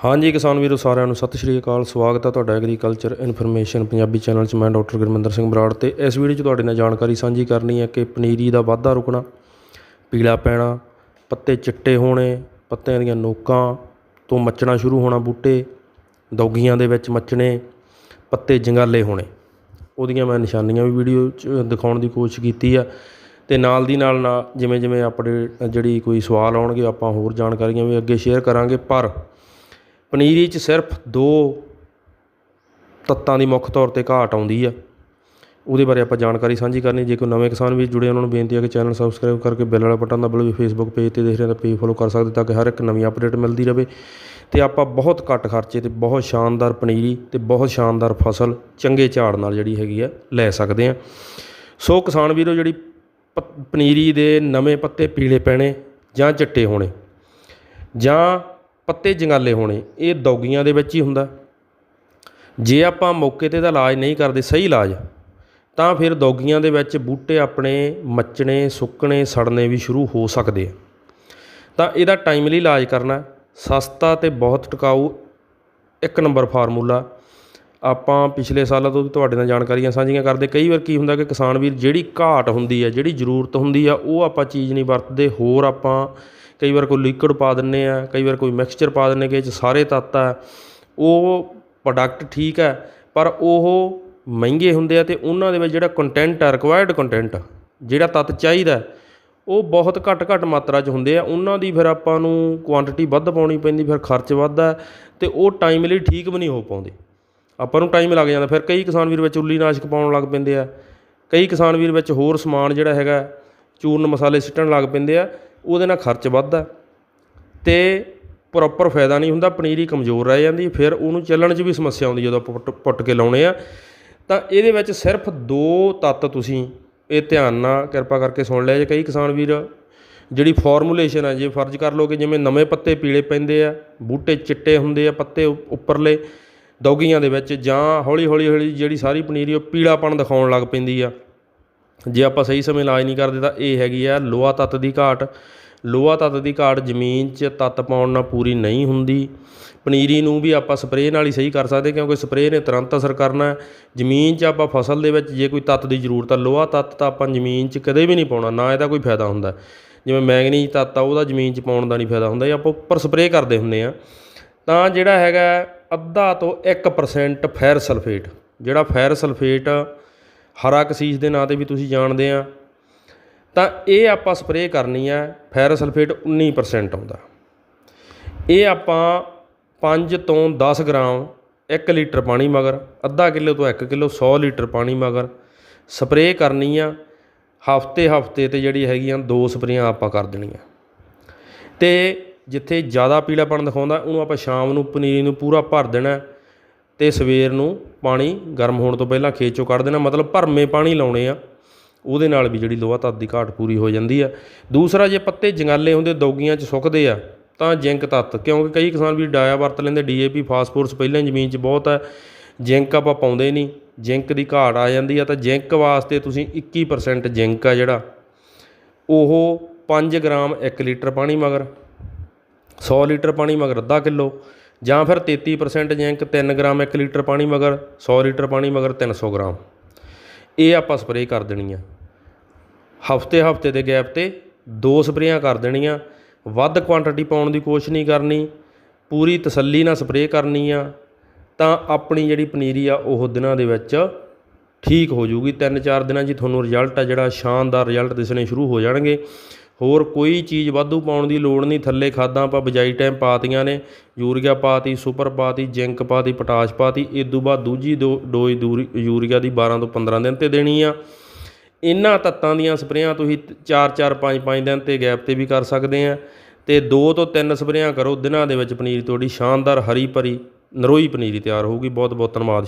ਹਾਂਜੀ ਕਿਸਾਨ ਵੀਰੋ, ਸਾਰਿਆਂ ਨੂੰ ਸਤਿ ਸ਼੍ਰੀ ਅਕਾਲ। ਸਵਾਗਤ ਹੈ ਤੁਹਾਡਾ ਐਗਰੀਕਲਚਰ ਇਨਫੋਰਮੇਸ਼ਨ ਪੰਜਾਬੀ ਚੈਨਲ 'ਚ। ਮੈਂ ਡਾਕਟਰ ਗੁਰਮਿੰਦਰ ਸਿੰਘ ਬਰਾੜ ਤੇ ਇਸ ਵੀਡੀਓ 'ਚ ਤੁਹਾਡੇ ਨਾਲ ਜਾਣਕਾਰੀ ਸਾਂਝੀ ਕਰਨੀ ਹੈ ਕਿ ਪਨੀਰੀ ਦਾ ਵਾਧਾ ਰੁਕਣਾ, ਪੀਲਾ ਪੈਣਾ, ਪੱਤੇ ਚਿੱਟੇ ਹੋਣੇ, ਪੱਤਿਆਂ ਦੀਆਂ ਨੋਕਾਂ ਤੋਂ ਮੱਚਣਾ ਸ਼ੁਰੂ ਹੋਣਾ ਬੂਟੇ, ਦੌਗੀਆਂ ਦੇ ਵਿੱਚ ਮੱਚਣੇ, ਪੱਤੇ ਜੰਗਾਲੇ ਹੋਣੇ। ਉਹਦੀਆਂ ਮੈਂ ਨਿਸ਼ਾਨੀਆਂ ਵੀ ਵੀਡੀਓ 'ਚ ਦਿਖਾਉਣ ਦੀ ਕੋਸ਼ਿਸ਼ ਕੀਤੀ ਆ ਤੇ ਨਾਲ ਦੀ ਨਾਲ ਨਾਲ ਜਿਵੇਂ ਜਿਵੇਂ ਆਪਣੇ ਜਿਹੜੀ ਕੋਈ ਸਵਾਲ ਆਉਣਗੇ ਆਪਾਂ ਹੋਰ ਜਾਣਕਾਰੀਆਂ ਵੀ ਅੱਗੇ ਸ਼ੇਅਰ ਕਰਾਂਗੇ। ਪਰ ਪਨੀਰੀ 'ਚ ਸਿਰਫ ਦੋ ਤੱਤਾਂ ਦੀ ਮੁੱਖ ਤੌਰ ਤੇ ਘਾਟ ਆਉਂਦੀ ਆ। ਉਹਦੇ ਬਾਰੇ ਆਪਾਂ ਜਾਣਕਾਰੀ ਸਾਂਝੀ ਕਰਨੀ। ਜੇ ਕੋਈ ਨਵੇਂ ਕਿਸਾਨ ਵੀ ਜੁੜੇ ਉਹਨਾਂ ਨੂੰ ਬੇਨਤੀ ਹੈ ਕਿ ਚੈਨਲ ਸਬਸਕ੍ਰਾਈਬ ਕਰਕੇ ਬੈਲ ਵਾਲਾ ਬਟਨ ਦਬਾਓ ਵੀ ਫੇਸਬੁੱਕ ਪੇਜ ਤੇ ਦੇਖ ਰਹੇ ਹੋ ਤਾਂ ਪੇਜ ਫੋਲੋ ਕਰ ਸਕਦੇ ਤਾਂ ਕਿ ਹਰ ਇੱਕ ਨਵੀਂ ਅਪਡੇਟ ਮਿਲਦੀ ਰਹੇ। ਤੇ ਆਪਾਂ ਬਹੁਤ ਘੱਟ ਖਰਚੇ ਤੇ ਬਹੁਤ ਸ਼ਾਨਦਾਰ ਪਨੀਰੀ ਤੇ ਬਹੁਤ ਸ਼ਾਨਦਾਰ ਫਸਲ ਚੰਗੇ ਝਾੜ ਨਾਲ ਜਿਹੜੀ ਹੈਗੀ ਆ, ਲੈ ਸਕਦੇ ਆ। ਸੋ ਕਿਸਾਨ ਵੀਰੋ, ਜਿਹੜੀ ਪ- ਪਨੀਰੀ ਦੇ ਨਵੇਂ ਪੱਤੇ ਪੀਲੇ ਪੈਣੇ ਜਾਂ ਚਿੱਟੇ ਹੋਣੇ ਜਾਂ ਪੱਤੇ ਜੰਗਾਲੇ ਹੋਣੇ, ਇਹ ਦੌਗੀਆਂ ਦੇ ਵਿੱਚ ਹੀ ਹੁੰਦਾ। ਜੇ ਆਪਾਂ ਮੌਕੇ ਤੇ ਦਾ ਇਲਾਜ ਨਹੀਂ ਕਰਦੇ, ਸਹੀ ਇਲਾਜ, ਤਾਂ ਫਿਰ ਦੌਗੀਆਂ ਦੇ ਵਿੱਚ ਬੂਟੇ ਆਪਣੇ ਮੱਚਣੇ, ਸੁੱਕਣੇ, ਸੜਨੇ ਵੀ ਸ਼ੁਰੂ ਹੋ ਸਕਦੇ ਆ। ਤਾਂ ਇਹਦਾ ਟਾਈਮਲੀ ਇਲਾਜ ਕਰਨਾ, ਸਸਤਾ ਤੇ ਬਹੁਤ ਟਿਕਾਊ ਇੱਕ ਨੰਬਰ ਫਾਰਮੂਲਾ। ਆਪਾਂ ਪਿਛਲੇ ਸਾਲਾਂ ਤੋਂ ਵੀ ਤੁਹਾਡੇ ਨਾਲ ਜਾਣਕਾਰੀਆਂ ਸਾਂਝੀਆਂ ਕਰਦੇ, ਕਈ ਵਾਰ ਕੀ ਹੁੰਦਾ ਕਿ ਕਿਸਾਨ ਵੀਰ ਜਿਹੜੀ ਘਾਟ ਹੁੰਦੀ ਹੈ ਜਿਹੜੀ ਜ਼ਰੂਰਤ ਹੁੰਦੀ ਆ, ਉਹ ਆਪਾਂ ਚੀਜ਼ ਨਹੀਂ ਵਰਤਦੇ, ਹੋਰ ਆਪਾਂ ਕਈ ਵਾਰ ਕੋਈ ਲਿਕੁਇਡ ਪਾ ਦਿੰਦੇ ਆ, ਕਈ ਵਾਰ ਕੋਈ ਮਿਕਸਚਰ ਪਾ ਦਿੰਦੇ ਕਿ ਇਹ 'ਚ ਸਾਰੇ ਤੱਤ ਆ। ਉਹ ਪ੍ਰੋਡਕਟ ਠੀਕ ਹੈ, ਪਰ ਉਹ ਮਹਿੰਗੇ ਹੁੰਦੇ ਆ ਅਤੇ ਉਹਨਾਂ ਦੇ ਵਿੱਚ ਜਿਹੜਾ ਕੰਟੈਂਟ ਆ ਰਿਕੁਆਇਰਡ ਕੰਟੈਂਟ ਜਿਹੜਾ ਤੱਤ ਚਾਹੀਦਾ, ਉਹ ਬਹੁਤ ਘੱਟ ਘੱਟ ਮਾਤਰਾ 'ਚ ਹੁੰਦੇ ਆ। ਉਹਨਾਂ ਦੀ ਫਿਰ ਆਪਾਂ ਨੂੰ ਕੁਆਂਟੀਟੀ ਵੱਧ ਪਾਉਣੀ ਪੈਂਦੀ, ਫਿਰ ਖਰਚ ਵੱਧਦਾ ਅਤੇ ਉਹ ਟਾਈਮ ਲਈ ਠੀਕ ਵੀ ਨਹੀਂ ਹੋ ਪਾਉਂਦੇ। ਆਪਾਂ ਨੂੰ ਟਾਈਮ ਲੱਗ ਜਾਂਦਾ, ਫਿਰ ਕਈ ਕਿਸਾਨ ਵੀਰ ਵਿੱਚ ਉੱਲੀ ਨਾਸ਼ਕ ਪਾਉਣ ਲੱਗ ਪੈਂਦੇ ਆ, ਕਈ ਕਿਸਾਨ ਵੀਰ ਵਿੱਚ ਹੋਰ ਸਮਾਨ ਜਿਹੜਾ ਹੈਗਾ, ਚੂਰਨ ਮਸਾਲੇ ਸਿੱਟਣ ਲੱਗ ਪੈਂਦੇ ਆ। ਉਹਦੇ ਨਾਲ ਖਰਚ ਵੱਧਦਾ ਤੇ ਪ੍ਰੋਪਰ ਫਾਇਦਾ ਨਹੀਂ ਹੁੰਦਾ, ਪਨੀਰੀ ਕਮਜ਼ੋਰ ਰਹਿ ਜਾਂਦੀ ਫਿਰ ਉਹਨੂੰ ਚੱਲਣ 'ਚ ਵੀ ਸਮੱਸਿਆ ਆਉਂਦੀ ਜਦੋਂ ਆਪਾਂ ਪੁੱਟ ਪੁੱਟ ਕੇ ਲਾਉਣੇ ਆ। ਤਾਂ ਇਹਦੇ ਵਿੱਚ ਸਿਰਫ ਦੋ ਤੱਤ ਤੁਸੀਂ ਇਹ ਧਿਆਨ ਨਾਲ ਕਿਰਪਾ ਕਰਕੇ ਸੁਣ ਲਿਆ ਜੇ ਕਈ ਕਿਸਾਨ ਵੀਰ, ਜਿਹੜੀ ਫਾਰਮੂਲੇਸ਼ਨ ਹੈ ਜੇ ਫਰਜ਼ ਕਰ ਲਓ ਕਿ ਜਿਵੇਂ ਨਵੇਂ ਪੱਤੇ ਪੀਲੇ ਪੈਂਦੇ ਆ, ਬੂਟੇ ਚਿੱਟੇ ਹੁੰਦੇ ਆ, ਪੱਤੇ ਉ- ਉੱਪਰਲੇ ਦੌਗੀਆਂ ਦੇ ਵਿੱਚ ਜਾਂ ਹੌਲੀ ਹੌਲੀ ਹੌਲੀ ਜਿਹੜੀ ਸਾਰੀ ਪਨੀਰੀ ਉਹ ਪੀਲਾਪਣ ਦਿਖਾਉਣ ਲੱਗ ਪੈਂਦੀ ਆ। ਜੇ ਆਪਾਂ ਸਹੀ ਸਮੇਂ ਇਲਾਜ ਨਹੀਂ ਕਰਦੇ ਤਾਂ ਇਹ ਹੈਗੀ ਆ ਲੋਹਾ ਤੱਤ ਦੀ ਘਾਟ। ਲੋਹਾ ਤੱਤ ਦੀ ਘਾਟ ਜ਼ਮੀਨ 'ਚ ਤੱਤ ਪਾਉਣ ਨਾਲ ਪੂਰੀ ਨਹੀਂ ਹੁੰਦੀ। ਪਨੀਰੀ ਨੂੰ ਵੀ ਆਪਾਂ ਸਪਰੇਅ ਨਾਲ ਹੀ ਸਹੀ ਕਰ ਸਕਦੇ ਕਿਉਂਕਿ ਸਪਰੇਅ ਨੇ ਤੁਰੰਤ ਅਸਰ ਕਰਨਾ ਜ਼ਮੀਨ 'ਚ ਆਪਾਂ ਫਸਲ ਦੇ ਵਿੱਚ ਜੇ ਕੋਈ ਤੱਤ ਦੀ ਜ਼ਰੂਰਤ ਆ, ਲੋਹਾ ਤੱਤ ਤਾਂ ਆਪਾਂ ਜ਼ਮੀਨ 'ਚ ਕਦੇ ਵੀ ਨਹੀਂ ਪਾਉਣਾ, ਨਾ ਇਹਦਾ ਕੋਈ ਫਾਇਦਾ ਹੁੰਦਾ। ਜਿਵੇਂ ਮੈਂਗਨੀਜ਼ ਤੱਤ ਆ, ਉਹਦਾ ਜ਼ਮੀਨ 'ਚ ਪਾਉਣ ਦਾ ਨਹੀਂ ਫਾਇਦਾ ਹੁੰਦਾ ਇਹ ਆਪਾਂ ਉੱਪਰ ਸਪਰੇਅ ਕਰਦੇ ਹੁੰਦੇ ਆ ਤਾਂ ਜਿਹੜਾ ਹੈਗਾ ਅੱਧਾ ਤੋਂ 1% ਫੈਰ ਸਲਫੇਟ, ਜਿਹੜਾ ਫੈਰ ਸਲਫੇਟ ਹਰਾ ਕਸੀਸ ਦੇ ਨਾਂ ਤੇ ਵੀ ਤੁਸੀਂ ਜਾਣਦੇ ਆ। ਤਾਂ ਇਹ ਆਪਾਂ ਸਪਰੇਅ ਕਰਨੀ ਹੈ ਫੈਰੋਸਲਫੇਟ 19% ਆਉਂਦਾ। ਇਹ ਆਪਾਂ 5 ਤੋਂ 10 ਗ੍ਰਾਮ 1 ਲੀਟਰ ਪਾਣੀ ਮਗਰ, ਅੱਧਾ ਕਿਲੋ ਤੋਂ 1 ਕਿਲੋ 100 ਲੀਟਰ ਪਾਣੀ ਮਗਰ ਸਪਰੇਅ ਕਰਨੀ ਆ। ਹਫ਼ਤੇ ਹਫ਼ਤੇ ਤੇ ਜਿਹੜੀ ਹੈਗੀਆਂ ਦੋ ਸਪਰੇਆਂ ਆਪਾਂ ਕਰ ਦੇਣੀਆਂ। ਤੇ ਜਿੱਥੇ ਜ਼ਿਆਦਾ ਪੀਲਾਪਣ ਦਿਖਾਉਂਦਾ, ਉਹਨੂੰ ਆਪਾਂ ਸ਼ਾਮ ਨੂੰ ਪਨੀਰੀ ਨੂੰ ਪੂਰਾ ਭਰ ਦੇਣਾ। ਅਤੇ ਸਵੇਰ ਨੂੰ ਪਾਣੀ ਗਰਮ ਹੋਣ ਤੋਂ ਪਹਿਲਾਂ ਖੇਤ ਚੋਂ ਕੱਢ ਦੇਣਾ, ਮਤਲਬ ਭਰਮੇ ਪਾਣੀ ਲਾਉਣੇ ਆ। ਉਹਦੇ ਨਾਲ ਵੀ ਜਿਹੜੀ ਲੋਹਾ ਤੱਤ ਦੀ ਘਾਟ ਪੂਰੀ ਹੋ ਜਾਂਦੀ ਆ। ਦੂਸਰਾ, ਜੇ ਪੱਤੇ ਜੰਗਾਲੇ ਹੁੰਦੇ, ਦੌਗੀਆਂ 'ਚ ਸੁੱਕਦੇ ਆ, ਤਾਂ ਜ਼ਿੰਕ ਤੱਤ, ਕਿਉਂਕਿ ਕਈ ਕਿਸਾਨ ਵੀ ਡਾਇਆ ਵਰਤ ਲੈਂਦੇ, ਡੀਏਪੀ ਫਾਸਫੋਰਸ ਪਹਿਲਾਂ ਹੀ ਜ਼ਮੀਨ 'ਚ ਬਹੁਤ ਹੈ ਜ਼ਿੰਕ ਆਪਾਂ ਪਾਉਂਦੇ ਨਹੀਂ, ਜ਼ਿੰਕ ਦੀ ਘਾਟ ਆ ਜਾਂਦੀ ਆ, ਤਾਂ ਜ਼ਿੰਕ ਵਾਸਤੇ ਤੁਸੀਂ 21% ਜ਼ਿੰਕ ਆ ਜਿਹੜਾ, ਉਹ 5 ਗ੍ਰਾਮ 1 ਲੀਟਰ ਪਾਣੀ ਮਗਰ 100 ਲੀਟਰ ਪਾਣੀ ਮਗਰ ਅੱਧਾ ਕਿਲੋ ਜਾਂ ਫਿਰ 33% ਜ਼ਿੰਕ 3 ਗ੍ਰਾਮ 1 ਲੀਟਰ ਪਾਣੀ ਮਗਰ 100 ਲੀਟਰ ਪਾਣੀ ਮਗਰ 300 ਗ੍ਰਾਮ। ਇਹ ਆਪਾਂ ਸਪਰੇਅ ਕਰ ਦੇਣੀ ਆ ਹਫ਼ਤੇ ਹਫ਼ਤੇ ਦੇ ਗੈਪ ਤੇ ਦੋ ਸਪਰੇਆਂ ਕਰ ਦੇਣੀਆਂ। ਵੱਧ ਕੁਆਂਟੀਟੀ ਪਾਉਣ ਦੀ ਕੋਸ਼ਿਸ਼ ਨਹੀਂ ਕਰਨੀ। ਪੂਰੀ ਤਸੱਲੀ ਨਾਲ ਸਪਰੇਅ ਕਰਨੀ ਆ। ਤਾਂ ਆਪਣੀ ਜਿਹੜੀ ਪਨੀਰੀ ਆ, ਉਹ ਦਿਨਾਂ ਦੇ ਵਿੱਚ ਠੀਕ ਹੋ ਜਾਊਗੀ। ਤਿੰਨ ਚਾਰ ਦਿਨਾਂ 'ਚ ਤੁਹਾਨੂੰ ਰਿਜ਼ਲਟ ਆ ਜਿਹੜਾ ਸ਼ਾਨਦਾਰ ਰਿਜ਼ਲਟ ਦਿਸਣੇ ਸ਼ੁਰੂ ਹੋ ਜਾਣਗੇ। ਹੋਰ ਕੋਈ ਚੀਜ਼ ਵਾਧੂ ਪਾਉਣ ਦੀ ਲੋੜ ਨਹੀਂ। ਥੱਲੇ ਖਾਦਾਂ ਆਪਾਂ ਬਜਾਈ ਟਾਈਮ ਪਾਤੀਆਂ ਨੇ। ਯੂਰੀਆ ਪਾਤੀ ਸੁਪਰ ਪਾਤੀ ਜ਼ਿੰਕ ਪਾਤੀ ਪੋਟਾਸ਼ ਪਾਤੀ। ਇਸ ਤੋਂ ਬਾਅਦ ਦੂਜੀ ਦੋ ਡੋਜ਼ ਦੂਰੀ ਯੂਰੀਆ ਦੀ 12 ਤੋਂ 15 ਦਿਨ ਤੇ ਦੇਣੀ ਆ। ਇਹਨਾਂ ਤੱਤਾਂ ਦੀਆਂ ਸਪਰੇਆਂ ਤੁਸੀਂ 4 4 5 5 ਦਿਨ ਤੇ ਗੈਪ ਤੇ ਵੀ ਕਰ ਸਕਦੇ ਆ। ਤੇ 2 ਤੋਂ 3 ਸਪਰੇਆਂ ਕਰੋ। ਦਿਨਾਂ ਦੇ ਵਿੱਚ ਪਨੀਰੀ ਤੁਹਾਡੀ ਸ਼ਾਨਦਾਰ ਹਰੀ ਭਰੀ ਨਰੋਈ ਪਨੀਰੀ ਤਿਆਰ ਹੋਊਗੀ। ਬਹੁਤ ਬਹੁਤ ਧੰਨਵਾਦ।